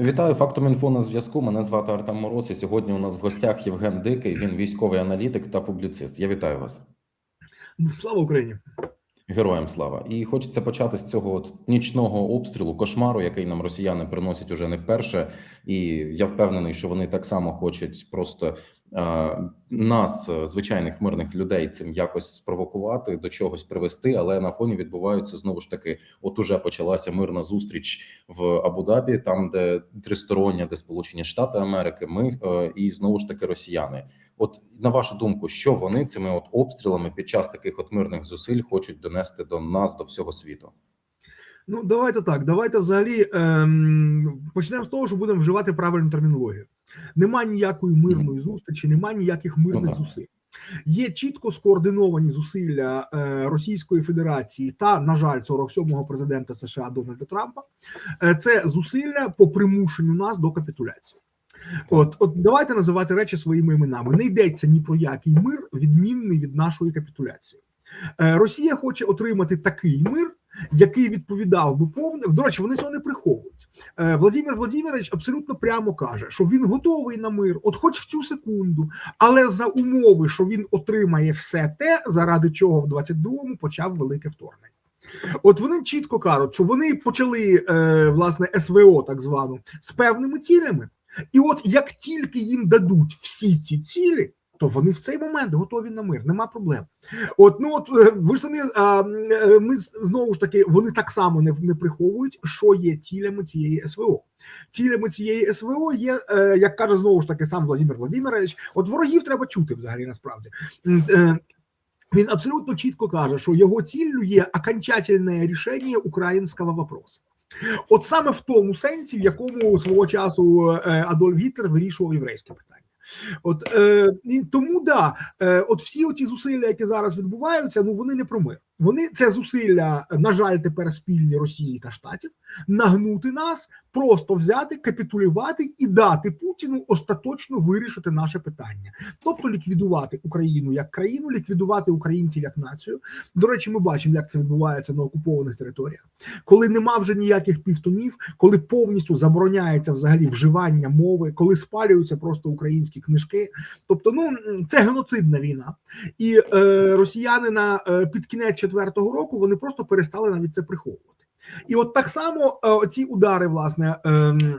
Вітаю, фактом інфо на зв'язку. Мене звати Артем Мороз. І сьогодні у нас в гостях Євген Дикий. Він військовий аналітик та публіцист. Я вітаю вас. Слава Україні! Героям слава! І хочеться почати з цього от нічного обстрілу, кошмару, який нам росіяни приносять уже не вперше. І я впевнений, що вони так само хочуть просто нас, е, звичайних мирних людей, цим якось спровокувати, до чогось привести. Але на фоні відбуваються знову ж таки. От уже почалася мирна зустріч в Абу-Дабі, там де тристороння, де Сполучені Штати Америки, ми е, і знову ж таки росіяни. От на вашу думку, що вони цими от обстрілами під час таких от мирних зусиль хочуть донести до нас, до всього світу? Ну давайте так. Давайте взагалі ем, почнемо з того, що будемо вживати правильну термінологію. Нема ніякої мирної зустрічі, нема ніяких мирних Ну, зусиль. Є чітко скоординовані зусилля е, Російської Федерації та, на жаль, 47-го президента США Дональда Трампа. Е, це зусилля по примушенню нас до капітуляції. От, от давайте називати речі своїми іменами. Не йдеться ні про який мир, відмінний від нашої капітуляції. Е, Росія хоче отримати такий мир, який відповідав би повне. До речі, вони цього не приховують. Е, Владимир Владимирович абсолютно прямо каже, що він готовий на мир, от хоч в цю секунду, але за умови, що він отримає все те, заради чого в 22-му почав велике вторгнення. От вони чітко кажуть, що вони почали е, власне СВО, так звану, з певними цілями, і от як тільки їм дадуть всі ці цілі, то вони в цей момент готові на мир, нема проблем. От ну от е, ви ж самі е, ми знову ж таки вони так само не, не приховують, що є цілями цієї СВО. Цілями цієї СВО є, е, як каже знову ж таки сам Владимир Владимирович, от ворогів треба чути взагалі насправді. Він абсолютно чітко каже, що його ціллю є окончательне рішення українського вопросу. От саме в тому сенсі, в якому свого часу Адольф Гітлер вирішував єврейське питання. От е, тому да, е, от всі оті зусилля, які зараз відбуваються, ну вони не про мир. Вони це зусилля, на жаль, тепер спільні Росії та Штатів, нагнути нас, просто взяти, капітулювати і дати Путіну остаточно вирішити наше питання, тобто ліквідувати Україну як країну, ліквідувати українців як націю. До речі, ми бачимо, як це відбувається на окупованих територіях, коли нема вже ніяких півтонів, коли повністю забороняється взагалі вживання мови, коли спалюються просто українські книжки. Тобто, ну це геноцидна війна, і е, росіяни на е, під кінець четвертого року вони просто перестали навіть це приховувати. І от так само е, ці удари, власне. ем,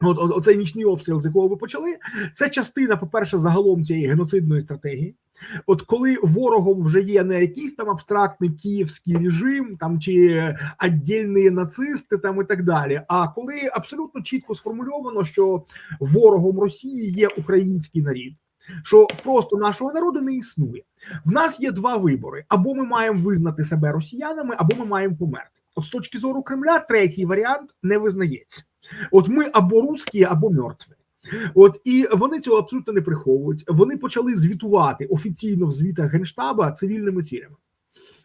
От, от оцей нічний обстріл, з якого ви почали, це частина, по-перше, загалом цієї геноцидної стратегії. От коли ворогом вже є не якийсь там абстрактний київський режим, там чи віддільні нацисти, там і так далі. А коли абсолютно чітко сформульовано, що ворогом Росії є український народ, що просто нашого народу не існує. В нас є два вибори: або ми маємо визнати себе росіянами, або ми маємо померти. От з точки зору Кремля, третій варіант не визнається. От ми або русські, або мертві. От і вони цього абсолютно не приховують. Вони почали звітувати офіційно в звітах генштаба цивільними цілями.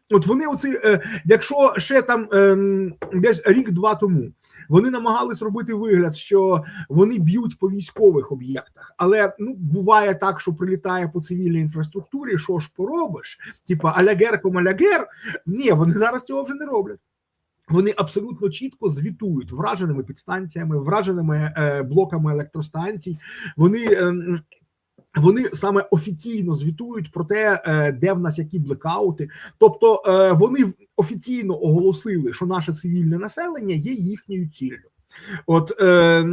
От вони, оці, е, якщо ще там ем, десь рік-два тому вони намагались робити вигляд, що вони б'ють по військових об'єктах, але ну буває так, що прилітає по цивільній інфраструктурі. Що ж поробиш? Типа алягер ком алягер. Ні, вони зараз цього вже не роблять. Вони абсолютно чітко звітують враженими підстанціями, враженими е, блоками електростанцій. Вони ем, вони саме офіційно звітують про те, е, де в нас які блекаути. Тобто е, вони офіційно оголосили, що наше цивільне населення є їхньою ціллю. От е,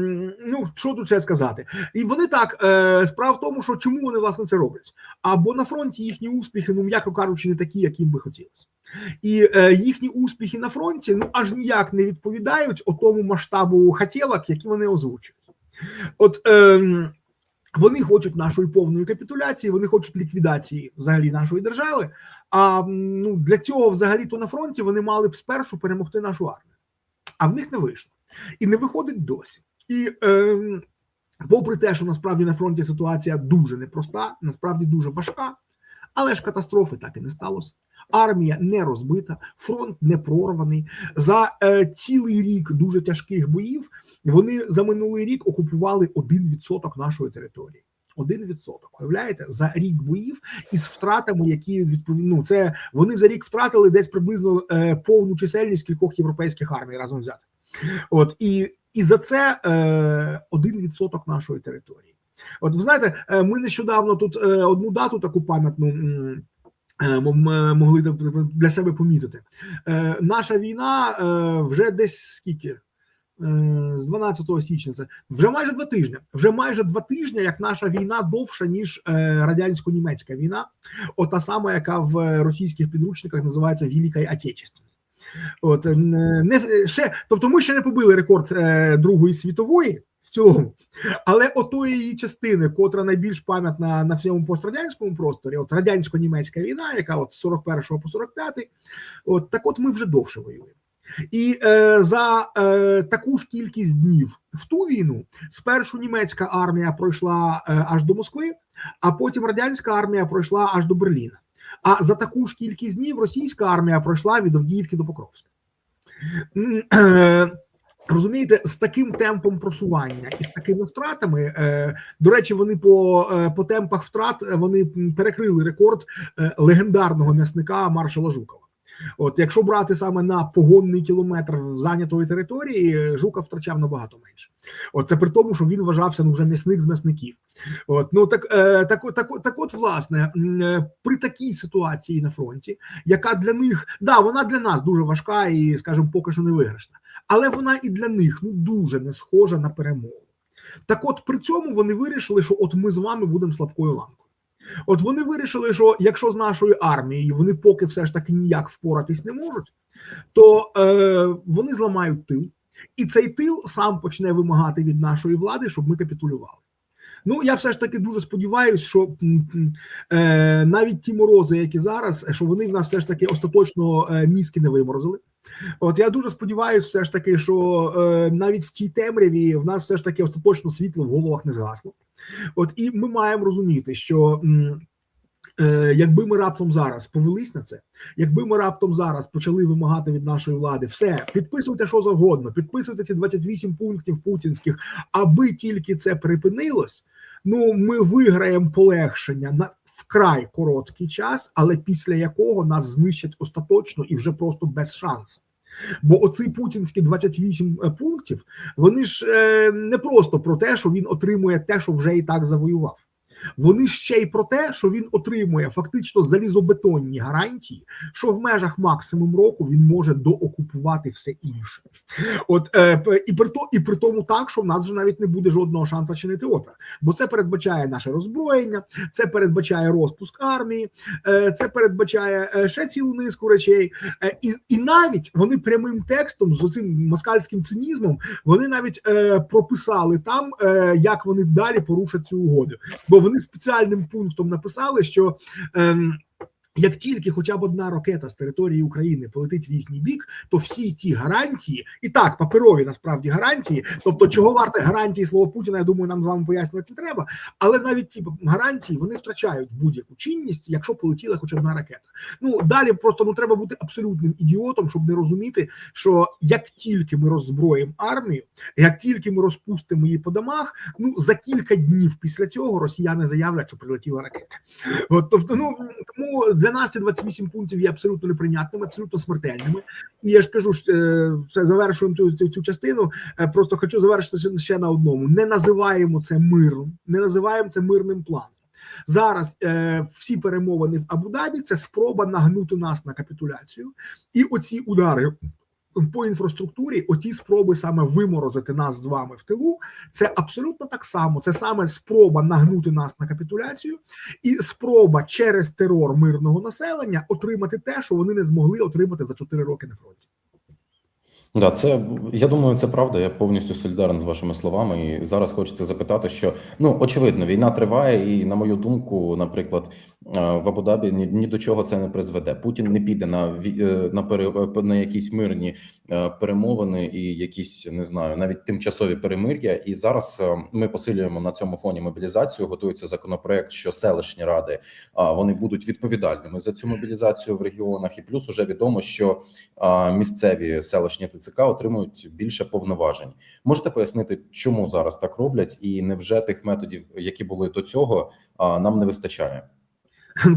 ну що тут ще сказати, і вони так е, справа в тому, що чому вони власне це роблять? Або на фронті їхні успіхи, ну м'яко кажучи, не такі, як їм би хотілося, і е, їхні успіхи на фронті ну аж ніяк не відповідають тому масштабу хотілок, які вони озвучують. От е, вони хочуть нашої повної капітуляції, вони хочуть ліквідації взагалі нашої держави. А ну для цього, взагалі, то на фронті вони мали б спершу перемогти нашу армію, а в них не вийшло і не виходить досі. І е, попри те, що насправді на фронті ситуація дуже непроста, насправді дуже важка, але ж катастрофи так і не сталося. Армія не розбита, фронт не прорваний. За е, цілий рік дуже тяжких боїв вони за минулий рік окупували 1% нашої території. 1%. Уявляєте, за рік боїв із втратами, які відповідно ну, це вони за рік втратили десь приблизно е, повну чисельність кількох європейських армій разом взяти. От і і за це е, один відсоток нашої території. От ви знаєте, е, ми нещодавно тут е, одну дату таку пам'ятну. Е, Могли для себе помітити. Е, Наша війна е, вже десь скільки? З 12 січня це вже майже два тижні. Вже майже два тижні, як наша війна довша ніж радянсько-німецька війна, ота сама, яка в російських підручниках називається Велика Отечественна. От е, не ще, тобто, ми ще не побили рекорд е, Другої світової в цілому, але отої її частини, котра найбільш пам'ятна на всьому пострадянському просторі, от радянсько-німецька війна, яка от з 41 по 45, от так, от ми вже довше воюємо. І е, за е, таку ж кількість днів в ту війну спершу німецька армія пройшла е, аж до Москви, а потім радянська армія пройшла аж до Берліна. А за таку ж кількість днів російська армія пройшла від Авдіївки до Покровська. Е, Розумієте, з таким темпом просування і з такими втратами, е, до речі, вони по, е, по темпах втрат вони перекрили рекорд легендарного м'ясника маршала Жукова. От, якщо брати саме на погонний кілометр зайнятої території, Жуков втрачав набагато менше. От це при тому, що він вважався ну вже м'ясник з м'ясників. От ну так, е, так, так, так, от, власне, е, при такій ситуації на фронті, яка для них да, вона для нас дуже важка і, скажімо, поки що не виграшна, але вона і для них ну дуже не схожа на перемогу. Так, от при цьому вони вирішили, що от ми з вами будемо слабкою ланкою. От вони вирішили, що якщо з нашою армією вони поки все ж таки ніяк впоратись не можуть, то е, вони зламають тил, і цей тил сам почне вимагати від нашої влади, щоб ми капітулювали. Ну я все ж таки дуже сподіваюся, що е, навіть ті морози, які зараз, що вони в нас все ж таки остаточно е, мізки не виморозили. От я дуже сподіваюся, все ж таки, що е, навіть в тій темряві в нас все ж таки остаточно світло в головах не згасло. От і ми маємо розуміти, що е, якби ми раптом зараз повелись на це, якби ми раптом зараз почали вимагати від нашої влади, все підписуйте що завгодно, підписуйте ці 28 пунктів путінських, аби тільки це припинилось. Ну ми виграємо полегшення на вкрай короткий час, але після якого нас знищать остаточно і вже просто без шансу. Бо оці путінські 28 пунктів, вони ж е, не просто про те, що він отримує те, що вже і так завоював. Вони ще й про те, що він отримує фактично залізобетонні гарантії, що в межах максимум року він може доокупувати все інше. От е, і при то, і при тому так, що в нас вже навіть не буде жодного шансу чинити опір, бо це передбачає наше роззброєння, це передбачає розпуск армії, е, це передбачає е, ще цілу низку речей, Е, і, і навіть вони прямим текстом з цим москальським цинізмом вони навіть е, прописали там, е, як вони далі порушать цю угоду. Бо вони спеціальним пунктом написали, що. ем, як тільки хоча б одна ракета з території України полетить в їхній бік, то всі ті гарантії, і так паперові насправді гарантії, тобто чого варте гарантії слова Путіна, я думаю, нам з вами пояснювати не треба. Але навіть ці гарантії вони втрачають будь-яку чинність, якщо полетіла хоч одна ракета. Ну далі просто ну треба бути абсолютним ідіотом, щоб не розуміти, що як тільки ми роззброїмо армію, як тільки ми розпустимо її по домах, ну за кілька днів після цього росіяни заявлять, що прилетіла ракета. От тобто, ну тому для нас ці 28 пунктів є абсолютно неприйнятними, абсолютно смертельними. І я ж кажу, е, все завершуємо цю, цю, цю частину. Е, Просто хочу завершити ще на одному: не називаємо це миром, не називаємо це мирним планом. Зараз е, всі перемовини в Абу-Дабі це спроба нагнути нас на капітуляцію, і оці удари по інфраструктурі, оті спроби саме виморозити нас з вами в тилу, це абсолютно так само. Це саме спроба нагнути нас на капітуляцію, і спроба через терор мирного населення отримати те, що вони не змогли отримати за 4 роки на фронті. Да, це я думаю, це правда. Я повністю солідарен з вашими словами. І зараз хочеться запитати, що ну очевидно, війна триває, і на мою думку, наприклад, в Абу-Дабі ні, ні до чого це не призведе. Путін не піде на е, на е, на якісь мирні е, перемовини і якісь не знаю, навіть тимчасові перемир'я. І зараз е, ми посилюємо на цьому фоні мобілізацію. Готується законопроект, що селищні ради вони будуть відповідальними за цю мобілізацію в регіонах. І плюс уже відомо, що місцеві селищні ТЦК отримують більше повноважень. Можете пояснити, чому зараз так роблять, і невже тих методів, які були до цього, нам не вистачає?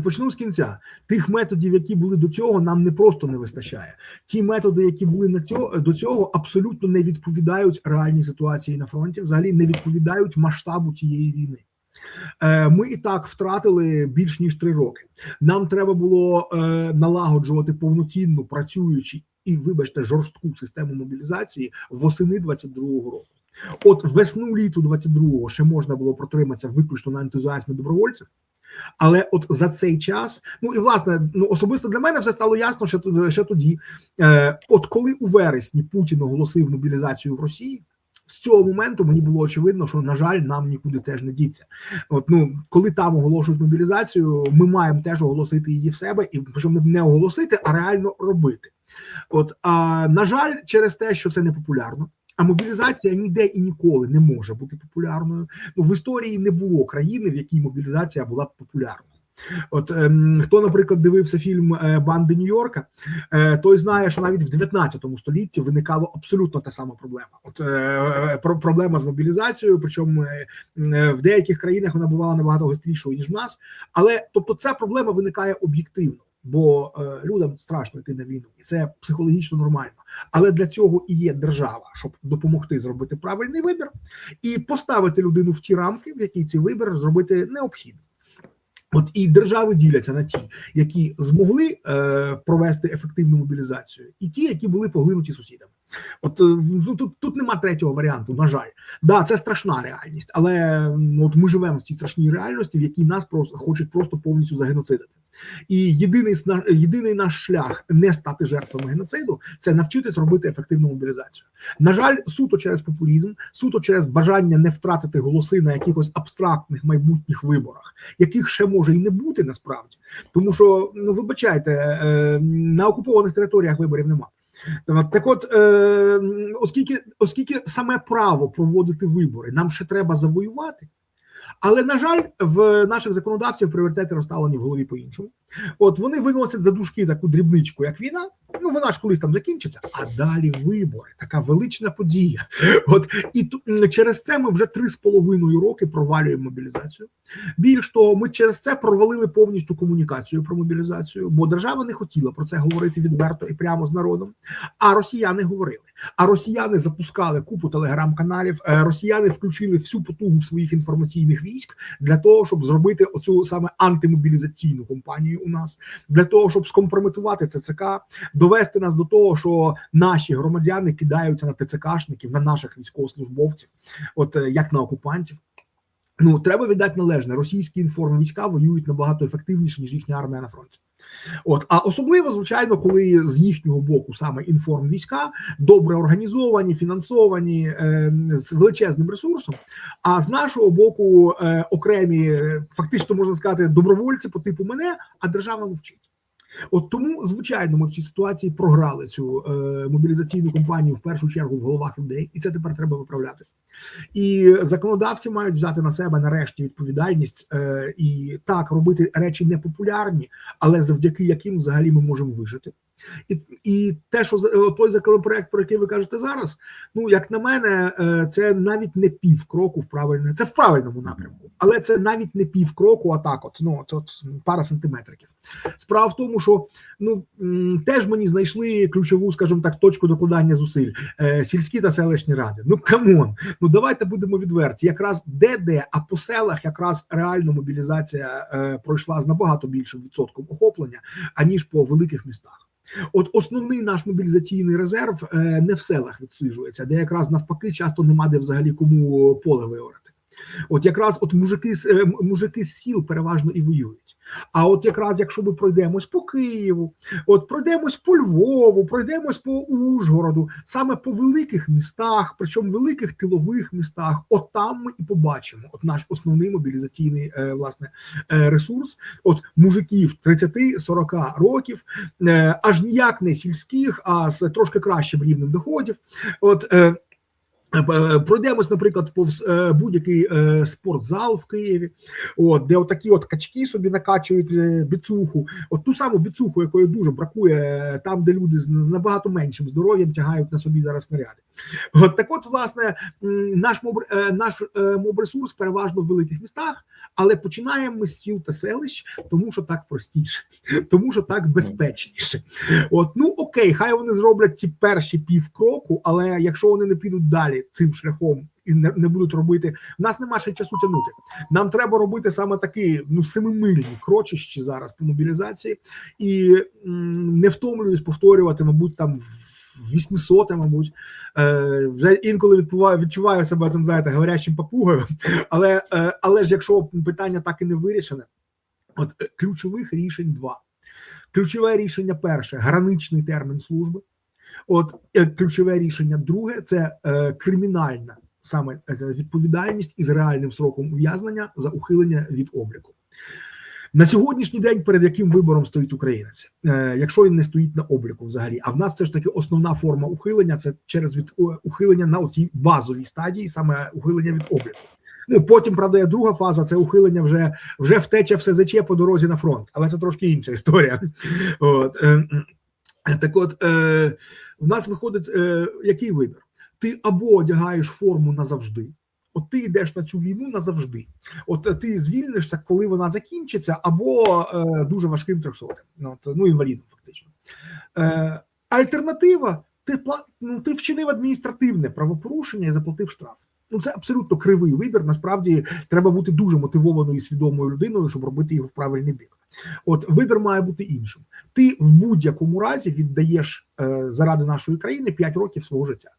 Почну з кінця. Тих методів, які були до цього, нам не просто не вистачає. Ті методи, які були на цього до цього, абсолютно не відповідають реальній ситуації на фронті, взагалі не відповідають масштабу цієї війни. Е, Ми і так втратили більш ніж три роки. Нам треба було е, налагоджувати повноцінну працюючу і, вибачте, жорстку систему мобілізації восени 22-го року. От весну літу 22-го ще можна було протриматися виключно на ентузіазмі добровольців. Але от за цей час, ну і власне, ну особисто для мене все стало ясно, ще, т- ще тоді. Е, от коли у вересні Путін оголосив мобілізацію в Росії, з цього моменту мені було очевидно, що на жаль, нам нікуди теж не діться. От ну коли там оголошують мобілізацію, ми маємо теж оголосити її в себе, і причому не оголосити, а реально робити. От а на жаль, через те, що це не популярно. А мобілізація ніде і ніколи не може бути популярною. Ну в історії не було країни, в якій мобілізація була б популярною. От ем, хто, наприклад, дивився фільм е, Банди Нью-Йорка, е, той знає, що навіть в 19 столітті виникала абсолютно та сама проблема. От е, про- проблема з мобілізацією, причому е, е, в деяких країнах вона бувала набагато гострішою ніж в нас. Але тобто, ця проблема виникає об'єктивно, бо е, людям страшно йти на війну, і це психологічно нормально. Але для цього і є держава, щоб допомогти зробити правильний вибір і поставити людину в ті рамки, в які цей вибір зробити необхідно. От і держави діляться на ті, які змогли е, провести ефективну мобілізацію, і ті, які були поглинуті сусідами. От е, ну, тут, тут нема третього варіанту. На жаль, да, це страшна реальність, але м, от ми живемо в цій страшній реальності, в якій нас просто хочуть просто повністю загеноцидити. І єдиний єдиний наш шлях не стати жертвами геноциду це навчитись робити ефективну мобілізацію. На жаль, суто через популізм, суто через бажання не втратити голоси на якихось абстрактних майбутніх виборах, яких ще може і не бути насправді, тому що ну вибачайте, е, на окупованих територіях виборів немає. Так, от, е, оскільки, оскільки саме право проводити вибори нам ще треба завоювати. Але на жаль, в наших законодавців пріоритети розставлені в голові по-іншому. От вони виносять за дужки таку дрібничку, як війна. Ну вона ж колись там закінчиться, а далі вибори, така велична подія. От і через це ми вже три з половиною роки провалюємо мобілізацію. Більш того, ми через це провалили повністю комунікацію про мобілізацію, бо держава не хотіла про це говорити відверто і прямо з народом. А росіяни говорили. А росіяни запускали купу телеграм-каналів. е, Росіяни включили всю потугу своїх інформаційних військ для того, щоб зробити оцю саме антимобілізаційну кампанію у нас, для того, щоб скомпрометувати ЦЦК, довести нас до того, що наші громадяни кидаються на ТЦКшників, на наших військовослужбовців, от е, як на окупантів. Ну треба віддати належне. Російські інформвійська воюють набагато ефективніше ніж їхня армія на фронті. От а особливо, звичайно, коли з їхнього боку саме інформвійська добре організовані, фінансовані е, з величезним ресурсом. А з нашого боку е, окремі, е, фактично можна сказати, добровольці по типу мене, а держава мовчить. От тому, звичайно, ми в цій ситуації програли цю е, мобілізаційну кампанію в першу чергу в головах людей, і це тепер треба виправляти. І законодавці мають взяти на себе нарешті відповідальність е, і так робити речі непопулярні, але завдяки яким взагалі ми можемо вижити. І, і те, що е, той законопроект, про який ви кажете зараз, ну як на мене, е, це навіть не пів кроку в правильне, це в правильному напрямку, але це навіть не пів кроку, а так, от ну от пара сантиметриків. Справа в тому, що ну теж мені знайшли ключову, скажімо так, точку докладання зусиль е, сільські та селищні ради. Ну камон, ну давайте будемо відверті. Якраз де де, а по селах якраз реально мобілізація пройшла з набагато більшим відсотком охоплення, аніж по великих містах. От основний наш мобілізаційний резерв е, не в селах відсиджується, де якраз навпаки часто нема де взагалі кому поле виорати. От якраз от мужики з е, мужики з сіл переважно і воюють. А от якраз якщо ми пройдемось по Києву, от пройдемось по Львову, пройдемось по Ужгороду, саме по великих містах, причому великих тилових містах, от там ми і побачимо от наш основний мобілізаційний е, власне е, ресурс. От мужиків 30-40 років, аж ніяк не сільських, а з трошки кращим рівнем доходів. От Пройдемось, наприклад, повз е, будь-який е, спортзал в Києві, от де отакі от качки собі накачують е, біцуху, от ту саму біцуху, якої дуже бракує е, там, де люди з, набагато меншим здоров'ям тягають на собі зараз снаряди. От так, от, власне, наш моб, е, наш моб ресурс переважно в великих містах, Але починаємо ми з сіл та селищ, тому що так простіше, тому що так безпечніше. От ну окей, хай вони зроблять ці перші півкроку, але якщо вони не підуть далі цим шляхом і не, не будуть робити, в нас нема ще часу тягнути. Нам треба робити саме такі ну семимильні крочищі зараз по мобілізації, і м, не втомлююсь повторювати, мабуть, там 800, мабуть, е, вже інколи відбуваю, відчуваю себе цим, знаєте, говорящим папугою, але, е, але ж якщо питання так і не вирішене, от е, ключових рішень два. Ключове рішення перше граничний термін служби. От е, ключове рішення друге це е, кримінальна саме е, відповідальність із реальним сроком ув'язнення за ухилення від обліку. На сьогоднішній день перед яким вибором стоїть українець, е, якщо він не стоїть на обліку взагалі. А в нас це ж таки основна форма ухилення це через від ухилення на оцій базовій стадії, саме ухилення від обліку. Ну потім, правда, є друга фаза це ухилення вже вже втеча в СЗЧ по дорозі на фронт, але це трошки інша історія. От е, е, так, от е, в нас виходить е, який вибір? Ти або одягаєш форму назавжди. От ти йдеш на цю війну назавжди. От е, ти звільнишся, коли вона закінчиться, або е, дуже важким трьохсотим. Ну, от, ну інвалідом, фактично. Е, альтернатива: ти ну, ти вчинив адміністративне правопорушення і заплатив штраф. Ну це абсолютно кривий вибір. Насправді треба бути дуже мотивованою і свідомою людиною, щоб робити його в правильний бік. От вибір має бути іншим. Ти в будь-якому разі віддаєш е, заради нашої країни 5 років свого життя.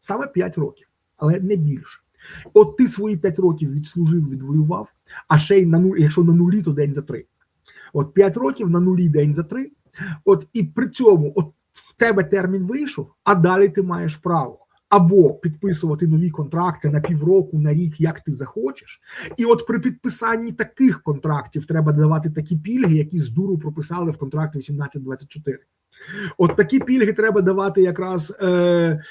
Саме 5 років, але не більше. От ти свої 5 років відслужив, відвоював, а ще й на нуль, якщо на нулі, то день за три. От 5 років на нулі день за три. От і при цьому, от в тебе термін вийшов, а далі ти маєш право або підписувати нові контракти на півроку, на рік, як ти захочеш. І от при підписанні таких контрактів треба давати такі пільги, які з дуру прописали в контракті 1824. От такі пільги треба давати якраз е,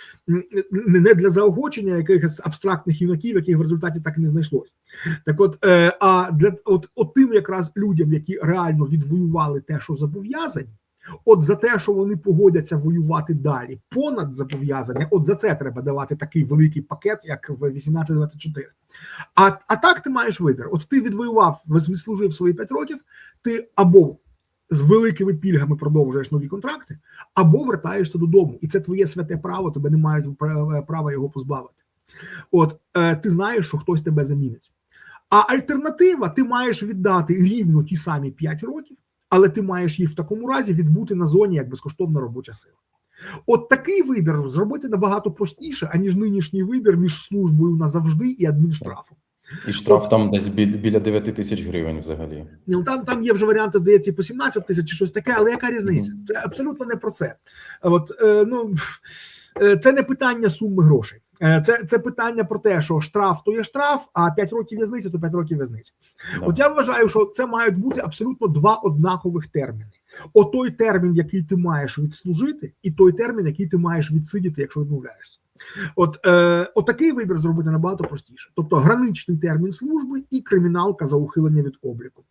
не для заохочення якихось абстрактних юнаків, яких в результаті так і не знайшлось. Так, от, е, а для от, от тим якраз людям, які реально відвоювали те, що зобов'язані. От за те, що вони погодяться воювати далі, понад зобов'язання, от за це треба давати такий великий пакет, як в 1824. А, а так ти маєш вибір. От ти відвоював, відслужив свої 5 років, ти або з великими пільгами продовжуєш нові контракти, або вертаєшся додому, і це твоє святе право, тебе не мають права права його позбавити. От е, ти знаєш, що хтось тебе замінить. А альтернатива ти маєш віддати рівно ті самі 5 років, але ти маєш їх в такому разі відбути на зоні як безкоштовна робоча сила. От такий вибір зробити набагато простіше, аніж нинішній вибір між службою назавжди і адмінштрафом. І штраф там десь біля 9 тисяч гривень взагалі. Ну там там є вже варіанти, здається, і по 17 тисяч чи щось таке, але яка різниця? Це абсолютно не про це. От е, ну е, це не питання суми грошей. Е, Це, це питання про те, що штраф то є штраф, а 5 років в'язниці то 5 років в'язниці. От я вважаю, що це мають бути абсолютно два однакових терміни. От той термін, який ти маєш відслужити, і той термін, який ти маєш відсидіти, якщо відмовляєшся. От, е, от такий вибір зробити набагато простіше. Тобто граничний термін служби і криміналка за ухилення від обліку.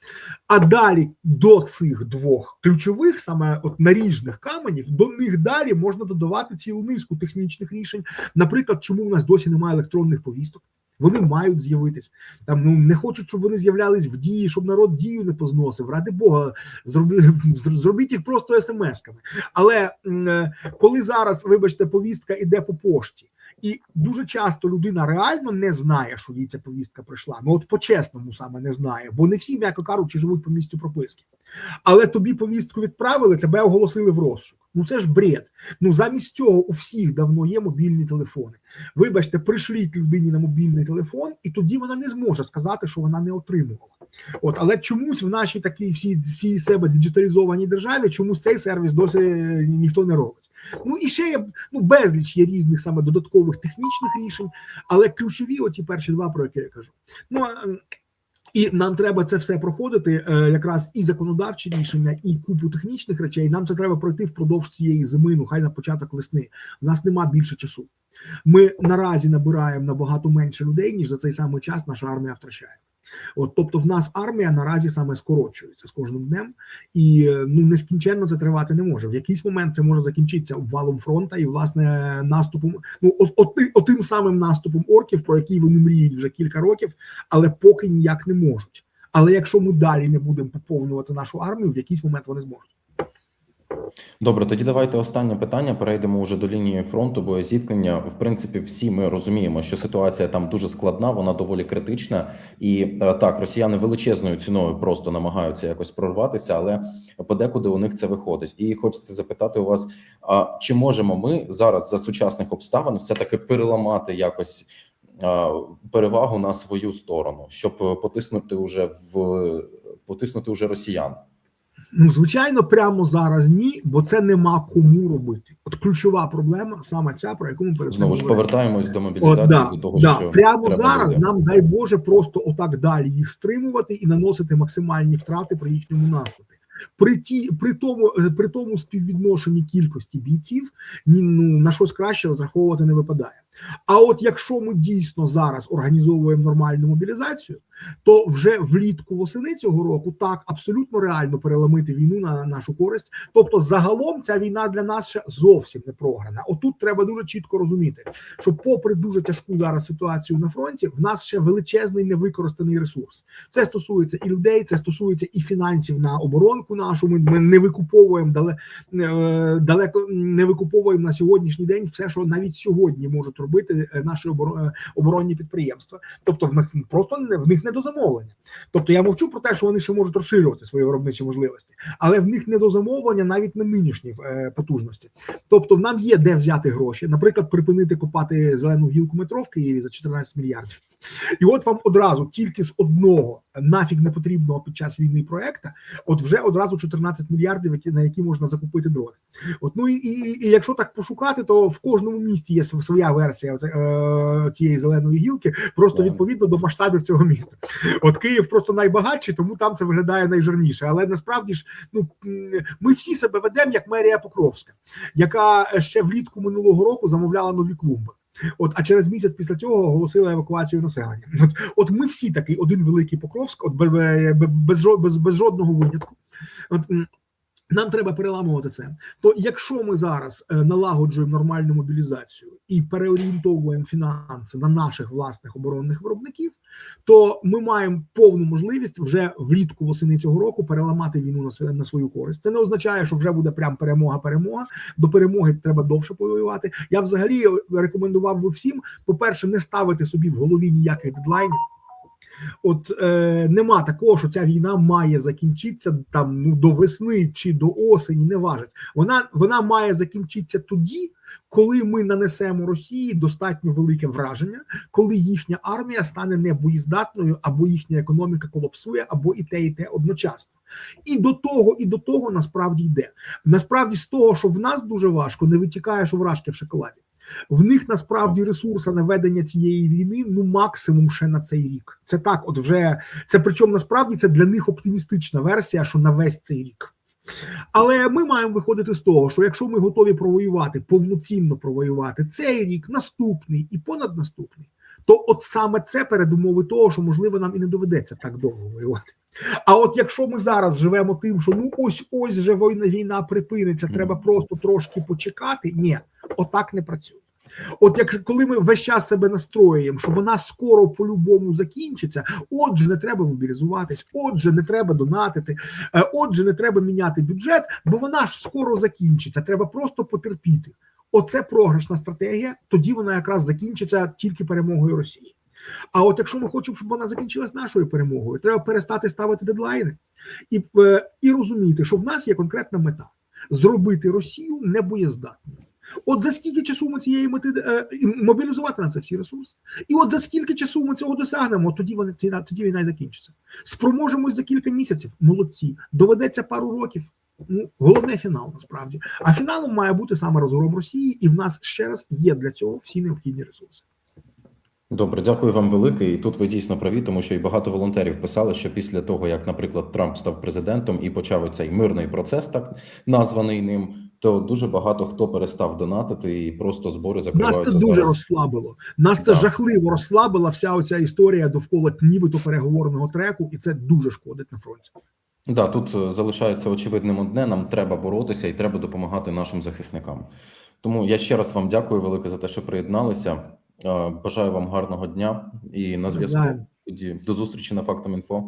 А далі до цих двох ключових, саме от наріжних каменів, до них далі можна додавати цілу низку технічних рішень. Наприклад, чому в нас досі немає електронних повісток? Вони мають з'явитись там. Ну не хочуть, щоб вони з'являлись в дії, щоб народ дію не позносив. Ради Бога, зроби, зробіть їх просто смс-ками. Але е, коли зараз, вибачте, повістка іде по пошті, і дуже часто людина реально не знає, що їй ця повістка прийшла. Ну от по-чесному саме не знає, бо не всі, м'яко кажучи, живуть по місцю прописки. Але тобі повістку відправили, тебе оголосили в розшук. Ну це ж бред. Ну замість цього у всіх давно є мобільні телефони. Вибачте, пришліть людині на мобільний телефон, і тоді вона не зможе сказати, що вона не отримувала. От, але чомусь в нашій такій всій всій себе диджиталізованій державі чомусь цей сервіс досі ніхто не робить. Ну і ще є ну безліч є різних саме додаткових технічних рішень, але ключові, оті перші два, про які я кажу. Ну і нам треба це все проходити, е, якраз і законодавчі рішення, і купу технічних речей. Нам це треба пройти впродовж цієї зими. Ну хай на початок весни. У нас нема більше часу. Ми наразі набираємо набагато менше людей, ніж за цей самий час наша армія втрачає. От, тобто, в нас армія наразі саме скорочується з кожним днем, і е, ну нескінченно це тривати не може. В якийсь момент це може закінчитися обвалом фронта і власне наступом. Ну от, от, отим самим наступом орків, про який вони мріють вже кілька років, але поки ніяк не можуть. Але якщо ми далі не будемо поповнювати нашу армію, в якийсь момент вони зможуть. Добре, тоді давайте останнє питання. Перейдемо уже до лінії фронту, бо зіткнення. В принципі, всі ми розуміємо, що ситуація там дуже складна, вона доволі критична. І е, так, росіяни величезною ціною просто намагаються якось прорватися, але подекуди у них це виходить. І хочеться запитати у вас: а чи можемо ми зараз за сучасних обставин все таки переламати якось а, перевагу на свою сторону, щоб е, потиснути уже в потиснути уже росіян? Ну, звичайно, прямо зараз ні, бо це нема кому робити. От ключова проблема саме ця, про яку ми перед Знову ж повертаємось до От, мобілізації, да, до того, да. що прямо треба зараз робити. нам дай Боже просто отак далі їх стримувати і наносити максимальні втрати при їхньому наступі. При ті при тому е, при тому співвідношенні кількості бійців ні ну на щось краще розраховувати не випадає. А от якщо ми дійсно зараз організовуємо нормальну мобілізацію, то вже влітку восени цього року так абсолютно реально переламити війну на нашу користь. Тобто, загалом ця війна для нас ще зовсім не програна. Отут треба дуже чітко розуміти, що, попри дуже тяжку зараз ситуацію на фронті, в нас ще величезний невикористаний ресурс. Це стосується і людей, це стосується і фінансів на оборонку нашу. Ми, ми не викуповуємо дале, е, далеко не викуповуємо на сьогоднішній день все, що навіть сьогодні можуть робити е, наші е, оборонні підприємства. Тобто в них просто не в них недозамовлення. Тобто я мовчу про те, що вони ще можуть розширювати свої виробничі можливості, але в них недозамовлення навіть на нинішні е, потужності. Тобто, нам є де взяти гроші, наприклад, припинити копати зелену гілку метро в Києві за 14 мільярдів. І от вам одразу тільки з одного нафіг не потрібного під час війни проекта, от вже одразу 14 мільярдів, на які можна закупити дрони. От ну і, і, і якщо так пошукати, то в кожному місті є своя версія оце, е, цієї зеленої гілки, просто відповідно до масштабів цього міста. От Київ просто найбагатший, тому там це виглядає найжирніше. Але насправді ж ну ми всі себе ведемо як мерія Покровська, яка ще влітку минулого року замовляла нові клумби. От, а через місяць після цього оголосила евакуацію населення. От, от ми всі такий один великий Покровськ, от без, без, без, без жодного винятку. От нам треба переламувати це. То якщо ми зараз е, налагоджуємо нормальну мобілізацію і переорієнтовуємо фінанси на наших власних оборонних виробників, то ми маємо повну можливість вже влітку восени цього року переламати війну на свою користь. Це не означає, що вже буде прям перемога, перемога. До перемоги треба довше повоювати. Я взагалі рекомендував би всім, по-перше, не ставити собі в голові ніяких дедлайнів. От е, нема такого, що ця війна має закінчитися там ну до весни чи до осені, не важить. Вона вона має закінчитися тоді, коли ми нанесемо Росії достатньо велике враження, коли їхня армія стане небоєздатною, або їхня економіка колапсує, або і те, і те одночасно. І до того, і до того насправді йде. Насправді, з того, що в нас дуже важко, не витікає, що вражки в шоколаді. В них насправді ресурси на ведення цієї війни ну максимум ще на цей рік. Це так, от вже це причому насправді це для них оптимістична версія, що на весь цей рік. Але ми маємо виходити з того, що якщо ми готові провоювати, повноцінно провоювати цей рік, наступний і понаднаступний, то от саме це передумови того, що можливо нам і не доведеться так довго воювати. А от якщо ми зараз живемо тим, що ну ось ось вже війна війна припиниться, треба просто трошки почекати. Ні, отак не працює. От як коли ми весь час себе настроюємо, що вона скоро по-любому закінчиться, отже, не треба мобілізуватись, отже, не треба донатити, е, отже, не треба міняти бюджет, бо вона ж скоро закінчиться. Треба просто потерпіти. Оце програшна стратегія. Тоді вона якраз закінчиться тільки перемогою Росії. А от якщо ми хочемо, щоб вона закінчилась нашою перемогою, треба перестати ставити дедлайни і, е, і розуміти, що в нас є конкретна мета зробити Росію небоєздатною. От за скільки часу ми цієї мети е, мобілізувати на це всі ресурси, і от за скільки часу ми цього досягнемо, тоді вони тоді війна і закінчиться. Спроможемось за кілька місяців. Молодці, доведеться пару років. Ну, головне фінал насправді. А фіналом має бути саме розгром Росії, і в нас ще раз є для цього всі необхідні ресурси. Добре, дякую вам велике. І тут ви дійсно праві, тому що і багато волонтерів писали, що після того, як, наприклад, Трамп став президентом і почав цей мирний процес, так названий ним, то дуже багато хто перестав донатити і просто збори Нас це дуже зараз. розслабило. Нас це Да. жахливо розслабила вся оця історія довкола нібито переговорного треку, і це дуже шкодить на фронті. Да, тут е, залишається очевидним одне. Нам треба боротися і треба допомагати нашим захисникам. Тому я ще раз вам дякую велике за те, що приєдналися. Е, Бажаю вам гарного дня і на зв'язку. Тоді до зустрічі на фактом інфо.